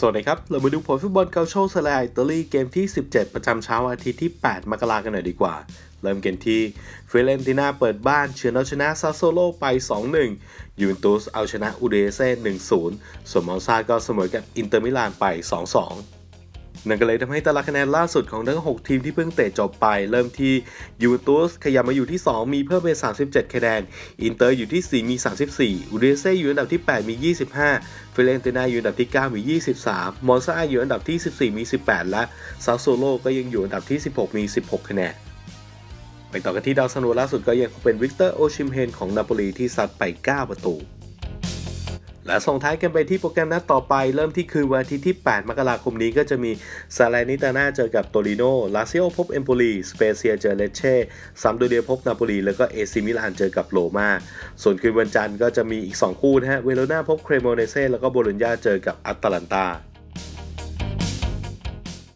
สวัสดีครับ เรามาดูผลฟุตบอลเกาโชสลาอิตาลีเกมที่ 17 ประจำเช้าวันอาทิตย์ที่ 8 มกราคมกันหน่อยดีกว่า เริ่มเกมที่เฟรเรนติน่าเปิดบ้านเชือนเอาชนะซาโซโลไป 2-1 ยูเวนตุสเอาชนะอูเดเซ่ 1-0 ส่วนมอนซาก็เสมอกับอินเตอร์มิลานไป 2-2 นั่นก็เลยทำให้ตารางคะแนนล่าสุดของทั้ง 6 ทีมที่เพิ่งเตะจบไป เริ่มที่ยูเวนตุสขยับมาอยู่ที่ 2 มีเพิ่มเป็น 37 คะแนน อินเตอร์อยู่ที่ 4 มี 34อูเดเซ่อยู่อันดับที่ 8 มี 25เฟเรนตินาอยู่อันดับที่ 9 มี 23 มอนซาอยู่อันดับที่ 14 มี 18 และซาโซโลก็ยังอยู่อันดับที่ 16 มี 16 คะแนนไปต่อกันที่ดาวซันโวล่าสุดก็ยังคงเป็นวิกเตอร์โอชิมเฮนของนาโปลีที่ซัดไป 9 ประตู และส่งท้ายกันไปที่โปรแกรมนัดต่อไป เริ่มที่คืนวันอาทิตย์ที่ 8 มกราคมนี้ก็จะมีซาเลนิตาน่าเจอกับโตริโนลาซิโอพบเอมโปลีสเปเซียเจอเลเช่ซัมโดเดียพบนาโปลีแล้วก็เอซิมิลานเจอกับโรมาส่วนคืนวันจันทร์ก็จะมีอีก 2 คู่นะฮะเวโรนาพบเครโมเนเซ่แล้วก็โบโลญญาเจอกับอัตแลนตา